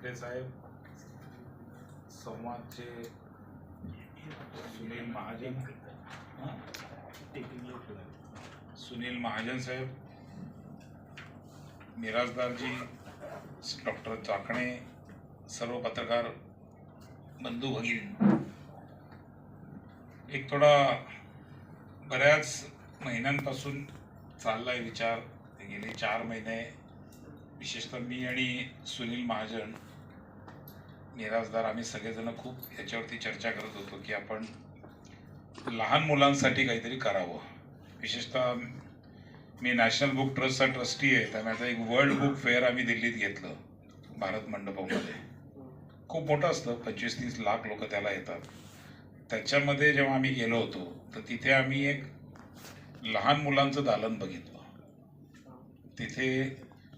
कामटे साहेब संवादचे सुनील महाजन सुनील महाजन साहेब मिराजदारजी डॉक्टर चाकणे सर्व पत्रकार बंधू भगिनी एक थोडा बऱ्याच महिन्यांपासून चाललाय विचार. गेले चार महिने विशेषतः मी आणि सुनील महाजन मिराजदार आम्ही सगळेजण खूप याच्यावरती चर्चा करत होतो की आपण लहान मुलांसाठी काहीतरी करावं. विशेषतः मी नॅशनल बुक ट्रस्टचा ट्रस्टी आहे त्यामुळे आता एक वर्ल्ड बुक फेअर आम्ही दिल्लीत घेतलं भारत मंडपमध्ये. खूप मोठं असतं पंचवीस तीस लाख लोक त्याला येतात. त्याच्यामध्ये जेव्हा आम्ही गेलो होतो तर तिथे आम्ही एक लहान मुलांचं दालन बघितलं. तिथे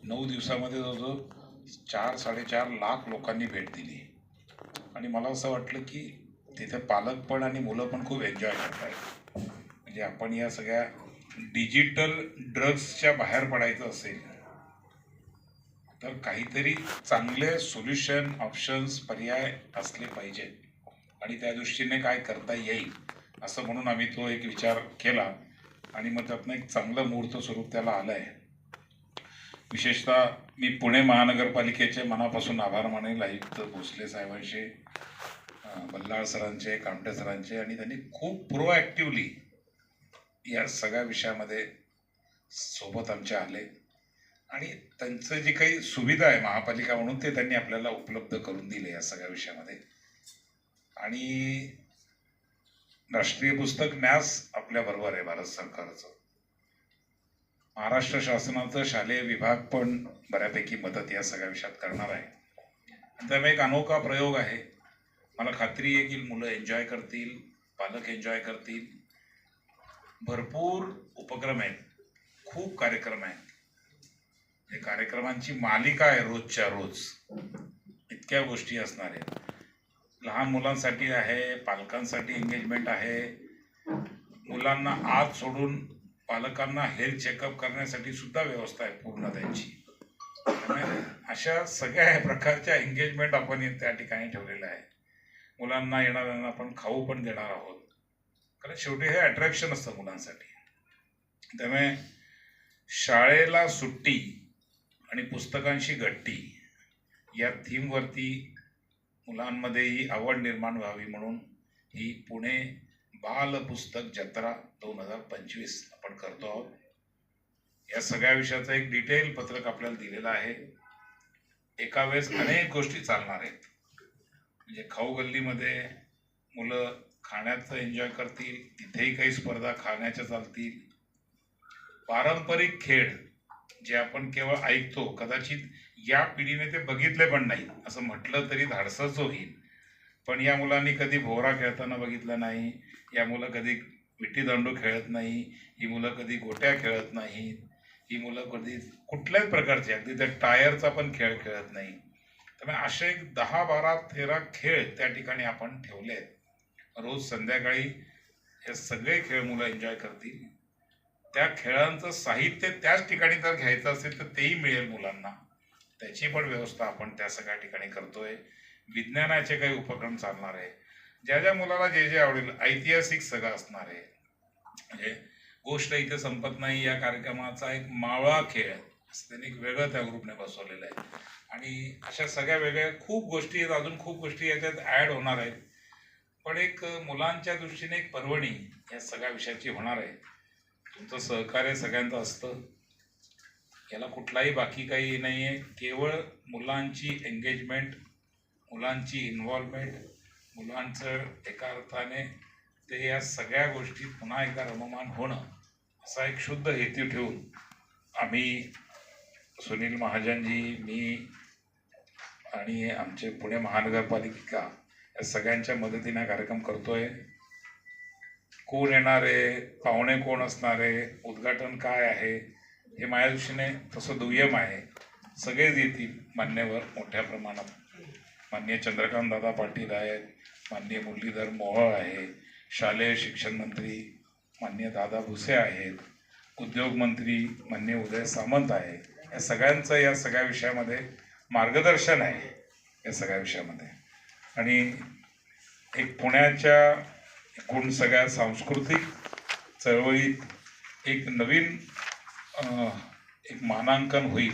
नऊ दिवसामध्ये जवळजवळ चार साडेचार लाख लोकांनी भेट दिली. आणि मला असं वाटलं की तिथे पालक पण आणि मुलं पण खूप एन्जॉय करत आहेत म्हणजे आपण या सगळ्या डिजिटल ड्रग्सच्या बाहेर पडायचं असेल तर काहीतरी चांगले सोल्युशन ऑप्शन्स पर्याय असले पाहिजेत आणि त्या दृष्टीने काय करता येईल असं म्हणून आम्ही तो एक विचार केला. आणि मग त्यातनं एक चांगलं मुहूर्त स्वरूप त्याला आलं आहे विशेषतः मी पुणे महानगरपालिकेचे मनापासून आभार मानेल. आयुक्त भोसले साहेबांचे बल्लाळ सरांचे कामटे सरांचे आणि त्यांनी खूप प्रोॲक्टिवली या सगळ्या विषयामध्ये सोबत आमच्या आले. आणि त्यांचं जी काही सुविधा आहे महापालिका म्हणून ते त्यांनी आपल्याला उपलब्ध करून दिले या सगळ्या विषयामध्ये. आणि राष्ट्रीय पुस्तक न्यास आपल्याबरोबर आहे भारत सरकारचं. महाराष्ट्र शासनाचं शालेय विभाग पण बऱ्यापैकी मदत या सगळ्या विषयात करणार आहे. त्यामुळे एक अनोखा प्रयोग आहे. मला खात्री आहे की मुलं एन्जॉय करतील पालक एन्जॉय करतील. भरपूर उपक्रम आहेत. खूप कार्यक्रम आहेत. हे कार्यक्रमांची मालिका आहे रोजच्या रोज. इतक्या गोष्टी असणार आहेत. लहान मुलांसाठी आहे पालकांसाठी एंगेजमेंट आहे. मुलांना आज सोडून पालकांना हेल्थ चेकअप करण्यासाठी सुद्धा व्यवस्था आहे पूर्ण त्यांची. अशा सगळ्या प्रकारच्या एंगेजमेंट आपण त्या ठिकाणी ठेवलेल्या आहे मुलांना येणाऱ्यांना आपण खाऊ पण देणार आहोत. कारण शेवटी हे अट्रॅक्शन असतं मुलांसाठी. त्यामुळे शाळेला सुट्टी आणि पुस्तकांशी गट्टी या थीमवरती मुलांमध्येही आवड निर्माण व्हावी म्हणून ही पुणे बाल पुस्तक जत्रा दोन हजार पंचवीस आपण करतो आहोत. या सगळ्या विषयाचं एक डिटेल पत्रक आपल्याला दिलेलं आहे. एका वेळेस अनेक गोष्टी चालणार आहेत. म्हणजे खाऊ गल्लीमध्ये मुलं खाण्याचं एन्जॉय करतील तिथेही काही स्पर्धा खाण्याच्या चालतील. पारंपरिक खेळ जे आपण केवळ ऐकतो कदाचित या पिढीने ते बघितले पण नाही असं म्हटलं तरी धाडसच होईल. पण या मुलांनी कधी भोवरा खेळताना बघितला नाही या मुलं कधी विट्टी दांडू खेळत नाही ही मुलं कधी गोट्या खेळत नाहीत ही मुलं कधी कुठल्याच प्रकारची अगदी त्या टायरचा पण खेळ खेळत नाही. त्यामुळे असे एक दहा बारा तेरा खेळ त्या ठिकाणी आपण ठेवले आहेत. रोज संध्याकाळी हे सगळे खेळ मुलं एन्जॉय करतील. त्या खेळांचं साहित्य त्याच ठिकाणी जर घ्यायचं असेल तर तेही मिळेल मुलांना. त्याची पण व्यवस्था आपण त्या सगळ्या ठिकाणी करतोय. विज्ञानाचे काही उपक्रम चालणार आहे. ज्या ज्या मुलाला जे जे आवडेल ऐतिहासिक सगळं असणार आहे. म्हणजे गोष्ट इथे संपत नाही या कार्यक्रमाचा एक मावळा खेळ असं त्यांनी एक वेगळं त्या ग्रुपने बसवलेलं आहे. आणि अशा सगळ्या वेगळ्या खूप गोष्टी आहेत. अजून खूप गोष्टी याच्यात ॲड होणार आहेत. पण एक मुलांच्या दृष्टीने एक पर्वणी या सगळ्या विषयाची होणार आहे. तुमचं सहकार्य सगळ्यांचं असतं. याला कुठलाही बाकी काही नाही आहे केवळ मुलांची एंगेजमेंट मुलांची इन्व्हॉल्वमेंट मुलांचं एका अर्थाने ते या सगळ्या गोष्टी पुन्हा एकदा रममान होणं असा एक शुद्ध हेतू ठेवून आम्ही सुनील महाजनजी मी आणि आमचे पुणे महानगरपालिका या सगळ्यांच्या मदतीने हा कार्यक्रम करतोय. कोण येणार आहे पाहुणे कोण असणार आहे उद्घाटन काय आहे हे माझ्या दृष्टीने तसं दुय्यम आहे. सगळेच येतील मान्यवर मोठ्या प्रमाणात. माननीय चंद्रकांत दादा पाटील आहेत माननीय मुरलीधर मोहळ आहे शालेय शिक्षण मंत्री माननीय दादा भुसे आहेत उद्योगमंत्री मान्य माननीय उदय सामंत आहे या सगळ्यांचं या सगळ्या विषयामध्ये मार्गदर्शन आहे या सगळ्या विषयामध्ये. आणि एक पुण्याच्या एकूण सगळ्या सांस्कृतिक चळवळीत एक नवीन एक मानांकन होईल.